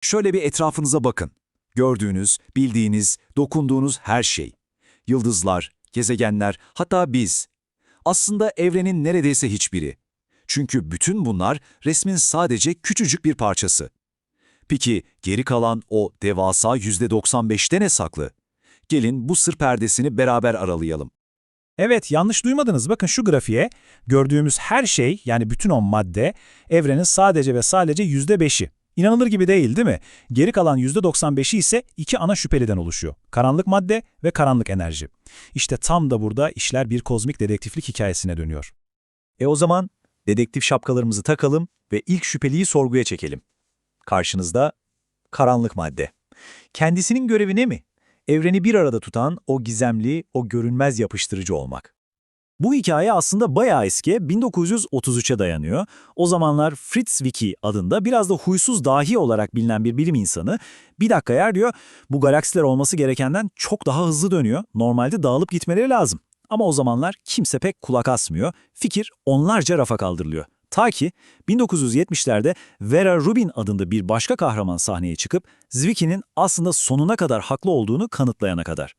Şöyle bir etrafınıza bakın. Gördüğünüz, bildiğiniz, dokunduğunuz her şey. Yıldızlar, gezegenler, hatta biz. Aslında evrenin neredeyse hiçbiri. Çünkü bütün bunlar resmin sadece küçücük bir parçası. Peki geri kalan o devasa %95'te ne saklı? Gelin bu sır perdesini beraber aralayalım. Evet, yanlış duymadınız. Bakın şu grafiğe. Gördüğümüz her şey, yani bütün o madde, evrenin sadece ve sadece %5'i. İnanılır gibi değil, değil mi? Geri kalan %95'i ise iki ana şüpheliden oluşuyor. Karanlık madde ve karanlık enerji. İşte tam da burada işler bir kozmik dedektiflik hikayesine dönüyor. E o zaman dedektif şapkalarımızı takalım ve ilk şüpheliyi sorguya çekelim. Karşınızda karanlık madde. Kendisinin görevi ne mi? Evreni bir arada tutan o gizemli, o görünmez yapıştırıcı olmak. Bu hikaye aslında bayağı eski, 1933'e dayanıyor. O zamanlar Fritz Zwicky adında biraz da huysuz dahi olarak bilinen bir bilim insanı, bir dakika yer diyor, bu galaksiler olması gerekenden çok daha hızlı dönüyor, normalde dağılıp gitmeleri lazım. Ama o zamanlar kimse pek kulak asmıyor, fikir onlarca rafa kaldırılıyor. Ta ki 1970'lerde Vera Rubin adında bir başka kahraman sahneye çıkıp Zwicky'nin aslında sonuna kadar haklı olduğunu kanıtlayana kadar.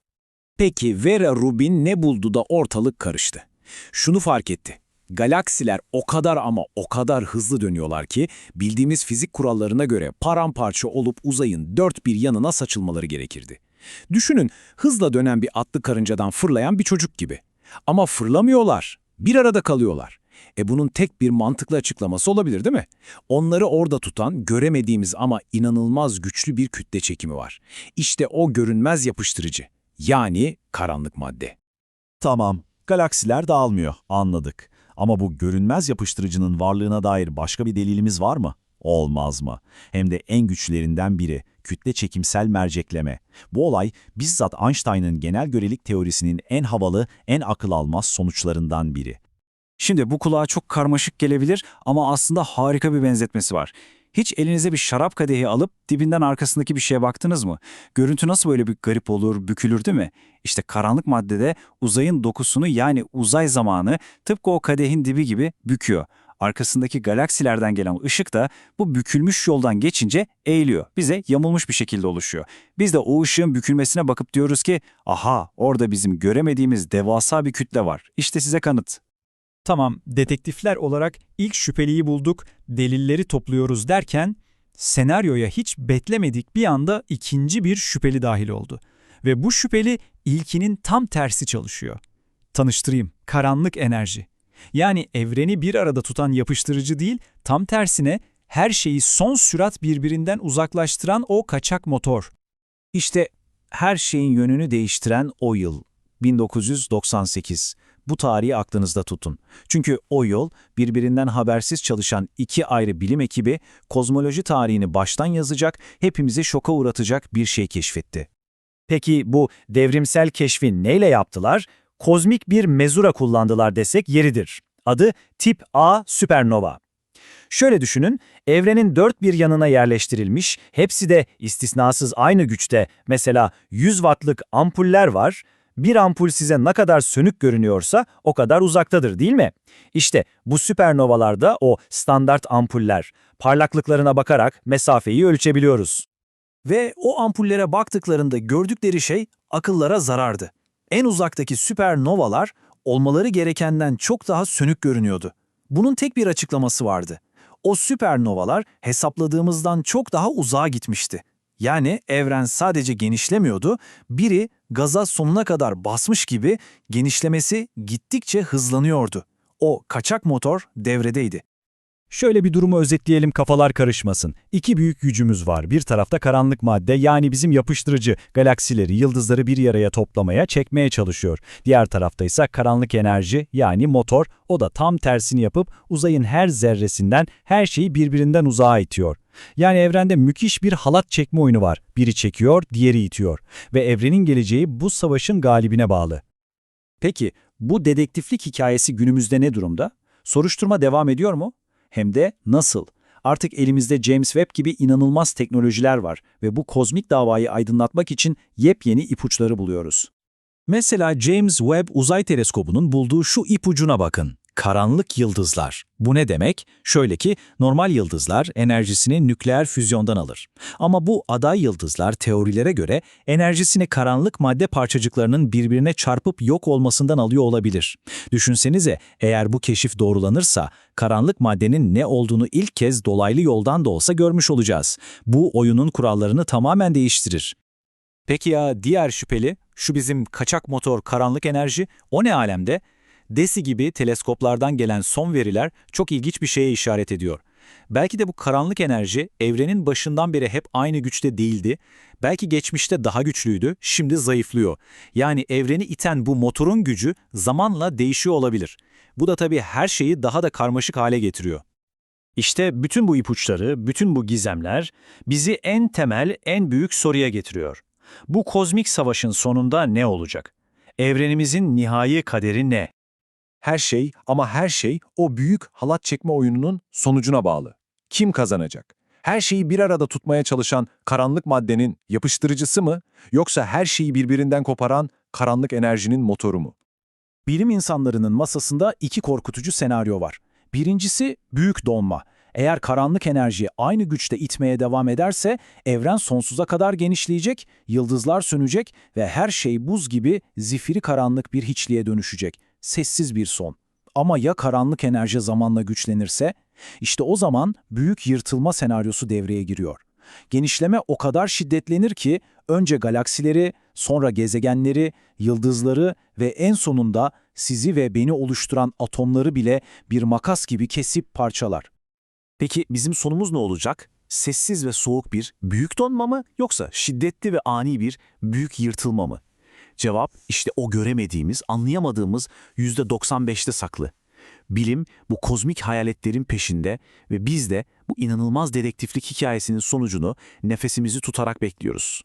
Peki Vera Rubin ne buldu da ortalık karıştı? Şunu fark etti. Galaksiler o kadar ama o kadar hızlı dönüyorlar ki bildiğimiz fizik kurallarına göre paramparça olup uzayın dört bir yanına saçılmaları gerekirdi. Düşünün hızla dönen bir atlı karıncadan fırlayan bir çocuk gibi. Ama fırlamıyorlar, bir arada kalıyorlar. E bunun tek bir mantıklı açıklaması olabilir değil mi? Onları orada tutan göremediğimiz ama inanılmaz güçlü bir kütle çekimi var. İşte o görünmez yapıştırıcı. Yani karanlık madde. Tamam, galaksiler dağılmıyor, anladık. Ama bu görünmez yapıştırıcının varlığına dair başka bir delilimiz var mı? Olmaz mı? Hem de en güçlerinden biri, kütle çekimsel mercekleme. Bu olay bizzat Einstein'ın genel görelik teorisinin en havalı, en akıl almaz sonuçlarından biri. Şimdi bu kulağa çok karmaşık gelebilir ama aslında harika bir benzetmesi var. Hiç elinize bir şarap kadehi alıp dibinden arkasındaki bir şeye baktınız mı? Görüntü nasıl böyle bir garip olur, bükülür değil mi? İşte karanlık maddede uzayın dokusunu yani uzay zamanı tıpkı o kadehin dibi gibi büküyor. Arkasındaki galaksilerden gelen ışık da bu bükülmüş yoldan geçince eğiliyor. Bize yamulmuş bir şekilde oluşuyor. Biz de o ışığın bükülmesine bakıp diyoruz ki aha orada bizim göremediğimiz devasa bir kütle var. İşte size kanıt. Tamam, detektifler olarak ilk şüpheliyi bulduk, delilleri topluyoruz derken, senaryoya hiç beklemedik bir anda ikinci bir şüpheli dahil oldu. Ve bu şüpheli ilkinin tam tersi çalışıyor. Tanıştırayım, karanlık enerji. Yani evreni bir arada tutan yapıştırıcı değil, tam tersine her şeyi son sürat birbirinden uzaklaştıran o kaçak motor. İşte her şeyin yönünü değiştiren o yıl, 1998. Bu tarihi aklınızda tutun. Çünkü o yıl birbirinden habersiz çalışan iki ayrı bilim ekibi kozmoloji tarihini baştan yazacak, hepimizi şoka uğratacak bir şey keşfetti. Peki bu devrimsel keşfi neyle yaptılar? Kozmik bir mezura kullandılar desek yeridir. Adı tip A süpernova. Şöyle düşünün, evrenin dört bir yanına yerleştirilmiş, hepsi de istisnasız aynı güçte, mesela 100 wattlık ampuller var. Bir ampul size ne kadar sönük görünüyorsa o kadar uzaktadır değil mi? İşte bu süpernovalarda o standart ampuller. Parlaklıklarına bakarak mesafeyi ölçebiliyoruz. Ve o ampullere baktıklarında gördükleri şey akıllara zarardı. En uzaktaki süpernovalar olmaları gerekenden çok daha sönük görünüyordu. Bunun tek bir açıklaması vardı. O süpernovalar hesapladığımızdan çok daha uzağa gitmişti. Yani evren sadece genişlemiyordu, biri gaza sonuna kadar basmış gibi genişlemesi gittikçe hızlanıyordu. O kaçak motor devredeydi. Şöyle bir durumu özetleyelim kafalar karışmasın. İki büyük gücümüz var. Bir tarafta karanlık madde yani bizim yapıştırıcı galaksileri, yıldızları bir araya toplamaya, çekmeye çalışıyor. Diğer tarafta ise karanlık enerji yani motor. O da tam tersini yapıp uzayın her zerresinden her şeyi birbirinden uzağa itiyor. Yani evrende müthiş bir halat çekme oyunu var. Biri çekiyor, diğeri itiyor. Ve evrenin geleceği bu savaşın galibine bağlı. Peki bu dedektiflik hikayesi günümüzde ne durumda? Soruşturma devam ediyor mu? Hem de nasıl? Artık elimizde James Webb gibi inanılmaz teknolojiler var ve bu kozmik davayı aydınlatmak için yepyeni ipuçları buluyoruz. Mesela James Webb Uzay Teleskobu'nun bulduğu şu ipucuna bakın. Karanlık yıldızlar. Bu ne demek? Şöyle ki normal yıldızlar enerjisini nükleer füzyondan alır. Ama bu aday yıldızlar teorilere göre enerjisini karanlık madde parçacıklarının birbirine çarpıp yok olmasından alıyor olabilir. Düşünsenize eğer bu keşif doğrulanırsa karanlık maddenin ne olduğunu ilk kez dolaylı yoldan da olsa görmüş olacağız. Bu oyunun kurallarını tamamen değiştirir. Peki ya diğer şüpheli, şu bizim kaçak motor karanlık enerji, o ne alemde? DESI gibi teleskoplardan gelen son veriler çok ilginç bir şeye işaret ediyor. Belki de bu karanlık enerji evrenin başından beri hep aynı güçte değildi. Belki geçmişte daha güçlüydü, şimdi zayıflıyor. Yani evreni iten bu motorun gücü zamanla değişiyor olabilir. Bu da tabii her şeyi daha da karmaşık hale getiriyor. İşte bütün bu ipuçları, bütün bu gizemler bizi en temel, en büyük soruya getiriyor. Bu kozmik savaşın sonunda ne olacak? Evrenimizin nihai kaderi ne? Her şey ama her şey o büyük halat çekme oyununun sonucuna bağlı. Kim kazanacak? Her şeyi bir arada tutmaya çalışan karanlık maddenin yapıştırıcısı mı yoksa her şeyi birbirinden koparan karanlık enerjinin motoru mu? Bilim insanlarının masasında iki korkutucu senaryo var. Birincisi büyük donma. Eğer karanlık enerji aynı güçte itmeye devam ederse evren sonsuza kadar genişleyecek, yıldızlar sönecek ve her şey buz gibi zifiri karanlık bir hiçliğe dönüşecek. Sessiz bir son. Ama ya karanlık enerji zamanla güçlenirse? İşte o zaman büyük yırtılma senaryosu devreye giriyor. Genişleme o kadar şiddetlenir ki önce galaksileri, sonra gezegenleri, yıldızları ve en sonunda sizi ve beni oluşturan atomları bile bir makas gibi kesip parçalar. Peki bizim sonumuz ne olacak? Sessiz ve soğuk bir büyük donma mı yoksa şiddetli ve ani bir büyük yırtılma mı? Cevap işte o göremediğimiz, anlayamadığımız %95'te saklı. Bilim bu kozmik hayaletlerin peşinde ve biz de bu inanılmaz dedektiflik hikayesinin sonucunu nefesimizi tutarak bekliyoruz.